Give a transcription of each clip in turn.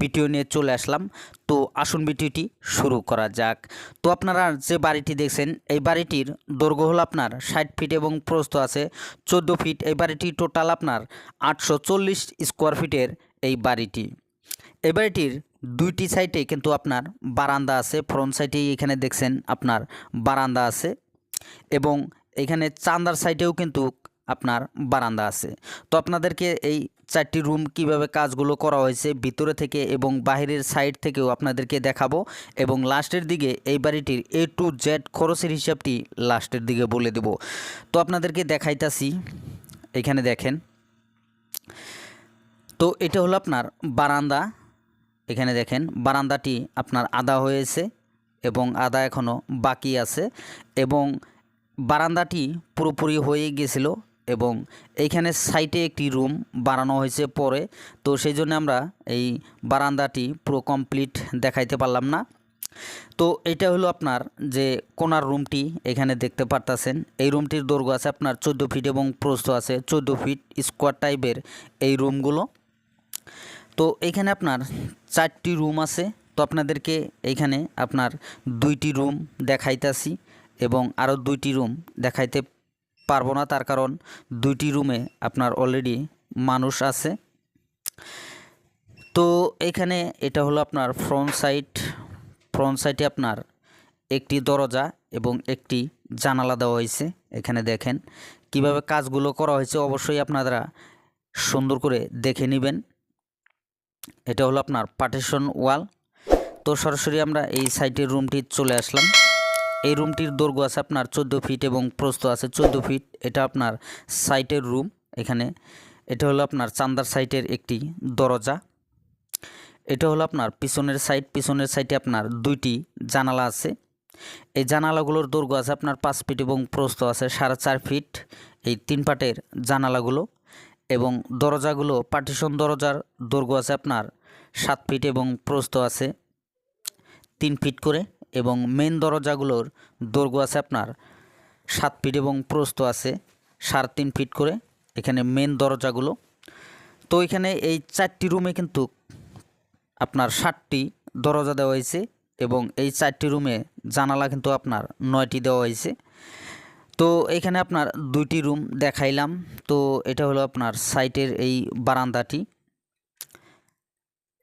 Video নিয়ে চলে আসলাম। তো আসুন ভিডিওটি শুরু করা যাক। তো আপনারা যে বাড়িটি দেখছেন, এই বাড়িটির দৈর্ঘ্য হল আপনার ষাট ফিট এবং প্রস্থ আছে চোদ্দ ফিট। এই বাড়িটি টোটাল আপনার আটশো চল্লিশ স্কোয়ার ফিটের এই বাড়িটি। এই বাড়িটির দুইটি সাইডে কিন্তু আপনার বারান্দা আছে। ফ্রন্ট সাইডে এখানে দেখছেন আপনার বারান্দা আছে এবং এখানে চান্দার সাইডেও কিন্তু আপনার বারান্দা আছে। তো আপনাদেরকে এই চারটি রুম কীভাবে কাজগুলো করা হয়েছে ভিতরে থেকে এবং বাহিরের সাইড থেকেও আপনাদেরকে দেখাবো এবং লাস্টের দিকে এই বাড়িটির এ টু জেড খরচের হিসাবটি লাস্টের দিকে বলে দেব। তো আপনাদেরকে দেখাইতাছি, এখানে দেখেন। তো এটা হলো আপনার বারান্দা, এখানে দেখেন, বারান্দাটি আপনার আদা হয়েছে এবং আদা এখনও বাকি আছে এবং বারান্দাটি পুরোপুরি হয়ে গেছিল এবং এইখানে সাইটে একটি রুম বানানো হয়েছে পরে। তো সেই জন্য আমরা এই বারান্দাটি পুরো কমপ্লিট দেখাইতে পারলাম না। তো এটা হলো আপনার যে কোনার রুমটি এখানে দেখতে পারতাছেন। এই রুমটির দৈর্ঘ্য আছে আপনার চোদ্দ ফিট এবং প্রস্থ আছে চোদ্দ ফিট স্কোয়ার টাইপের এই রুমগুলো। তো এখানে আপনার চারটি রুম আছে। তো আপনাদেরকে এইখানে আপনার দুইটি রুম দেখাইতাছি এবং আরও দুইটি রুম দেখাইতে পারব না, তার কারণ দুইটি রুমে আপনার অলরেডি মানুষ আছে। তো এখানে এটা হলো আপনার ফ্রন্ট সাইড ফ্রন্ট সাইডে আপনার একটি দরজা এবং একটি জানালা দেওয়া হয়েছে। এখানে দেখেন কীভাবে কাজগুলো করা হয়েছে, অবশ্যই আপনারা সুন্দর করে দেখে নেবেন। এটা হলো আপনার পার্টিশন ওয়াল তো সরাসরি আমরা এই সাইটের রুমটি চলে আসলাম। এই রুমটির দৈর্ঘ্য আছে আপনার চোদ্দ ফিট এবং প্রস্থ আছে চোদ্দ ফিট। এটা আপনার সাইটের রুম এখানে। এটা হলো আপনার চান্দার সাইটের একটি দরজা। এটা হলো আপনার পিছনের সাইড। পিছনের সাইডে আপনার দুইটি জানালা আছে। এই জানালাগুলোর দৈর্ঘ্য আছে আপনার পাঁচ ফিট এবং প্রস্থ আছে সাড়ে চার ফিট। এই তিন পাটের জানালাগুলো এবং দরজাগুলো, পার্টিশন দরজার দৈর্ঘ্য আছে আপনার সাত ফিট এবং প্রস্থ আছে তিন ফিট করে। এবং মেন দরজাগুলোর দৈর্ঘ্য আছে আপনার সাত ফিট এবং প্রস্থ আছে সাড়ে তিন ফিট করে এখানে মেন দরজাগুলো। তো এখানে এই চারটি রুমে কিন্তু আপনার ষাটটি দরজা দেওয়া হয়েছে এবং এই চারটি রুমে জানালা কিন্তু আপনার নয়টি দেওয়া হয়েছে। তো এখানে আপনার দুইটি রুম দেখাইলাম। তো এটা হলো আপনার সাইটের এই বারান্দাটি।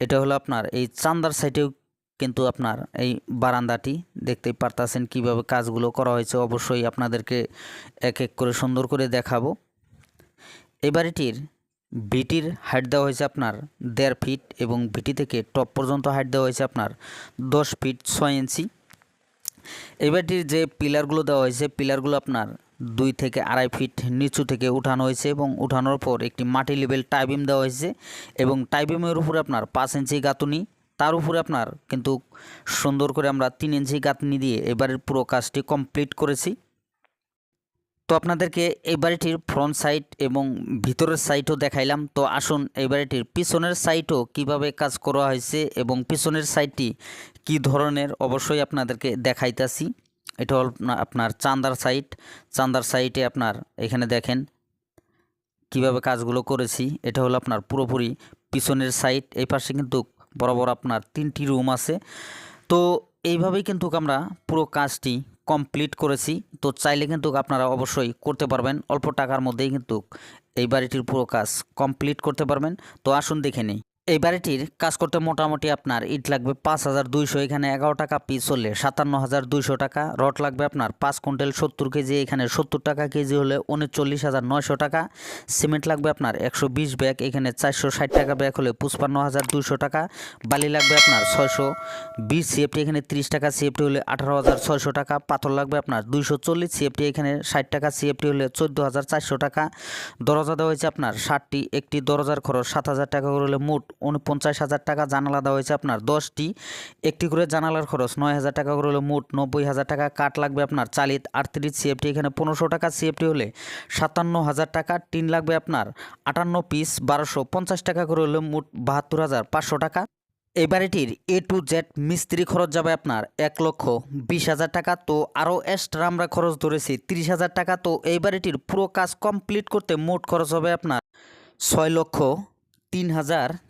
এটা হলো আপনার এই চান্দার সাইটেও কিন্তু আপনার এই বারান্দাটি দেখতেই পারতাছেন কীভাবে কাজগুলো করা হয়েছে। অবশ্যই আপনাদেরকে এক এক করে সুন্দর করে দেখাবো। এই বাড়িটির ভিটির হাইট দেওয়া হয়েছে আপনার দেড় ফিট এবং ভিটি থেকে টপ পর্যন্ত হাইট দেওয়া হয়েছে আপনার দশ ফিট ছয় ইঞ্চি। এই বাড়িটির যে পিলারগুলো দেওয়া হয়েছে, পিলারগুলো আপনার দুই থেকে আড়াই ফিট নিচু থেকে উঠানো হয়েছে এবং উঠানোর পর একটি মাটি লেভেল টাইবিম দেওয়া হয়েছে এবং টাইবিমের উপরে আপনার পাঁচ ইঞ্চি গাঁথুনি তার উপরে আপনার কিন্তু সুন্দর করে আমরা তিন ইঞ্চি গাঁথনি দিয়ে এবারের পুরো কাজটি কমপ্লিট করেছি। তো আপনাদেরকে এই বাড়িটির ফ্রন্ট সাইড এবং ভিতরের সাইডও দেখাইলাম। তো আসুন এই বাড়িটির পিছনের সাইডও কীভাবে কাজ করা হয়েছে এবং পিছনের সাইডটি কি ধরনের অবশ্যই আপনাদেরকে দেখাইতাছি। এটা হল আপনা- আপনার চান্দার সাইড চান্দার সাইডে আপনার এখানে দেখেন কীভাবে কাজগুলো করেছি। এটা হলো আপনার পুরোপুরি পিছনের সাইড এই পাশে কিন্তু বরাবর আপনার তিনটি রুম আছে। তো এইভাবেই কিন্তু আমরা পুরো কাজটি কমপ্লিট করেছি। তো চাইলে কিন্তু আপনারা অবশ্যই করতে পারবেন। অল্প টাকার মধ্যেই কিন্তু এই বাড়িটির পুরো কাজ কমপ্লিট করতে পারবেন। তো আসুন দেখে নিই। এই বাড়িটির কাজ করতে মোটামুটি আপনার ইট লাগবে পাঁচ হাজার দুইশো, এখানে এগারো টাকা পিস হলে সাতান্ন হাজার দুইশো টাকা, রড লাগবে আপনার পাঁচ কুইন্টাল সত্তর কেজি, এখানে সত্তর টাকা কেজি হলে উনচল্লিশ হাজার নয়শো টাকা, সিমেন্ট লাগবে আপনার একশো বিশ ব্যাগ, এখানে চারশো ষাট টাকা ব্যাগ হলে পঁচপান্ন হাজার দুইশো টাকা, বালি লাগবে আপনার ছয়শো বিশ সিএফটি, এখানে ত্রিশ টাকা সিএফটি হলে আঠারো হাজার ছয়শো টাকা, পাথর লাগবে আপনার দুইশো চল্লিশ সিএফটি, এখানে ষাট টাকা সিএফটি হলে চোদ্দ হাজার চারশো টাকা, দরজা দেওয়া হয়েছে আপনার ষাটটি, একটি দরজার খরচ সাত হাজার টাকা করে হলে মোট উনপঞ্চাশ হাজার টাকা জানালা দেওয়া হয়েছে আপনার। দশটি, একটি করে জানালার খরচ নয় হাজার টাকা করে হলে মোট নব্বই হাজার টাকা কাট লাগবে আপনার। চালিত আটত্রিশ সিএফটি, এখানে পনেরোশো টাকা সিএফটি হলে সাতান্ন হাজার টাকা, টিন লাগবে আপনার আটান্ন পিস বারোশো পঞ্চাশ টাকা করে হলে মোট বাহাত্তর হাজার পাঁচশো টাকা। এই বাড়িটির এ টু জেড মিস্ত্রি খরচ যাবে আপনার এক লক্ষ বিশ হাজার টাকা। তো আরও এক্সট্রা আমরা খরচ ধরেছি তিরিশ হাজার টাকা। তো এই বাড়িটির পুরো কাজ কমপ্লিট করতে মোট খরচ হবে আপনার ছয় লক্ষ তিন হাজার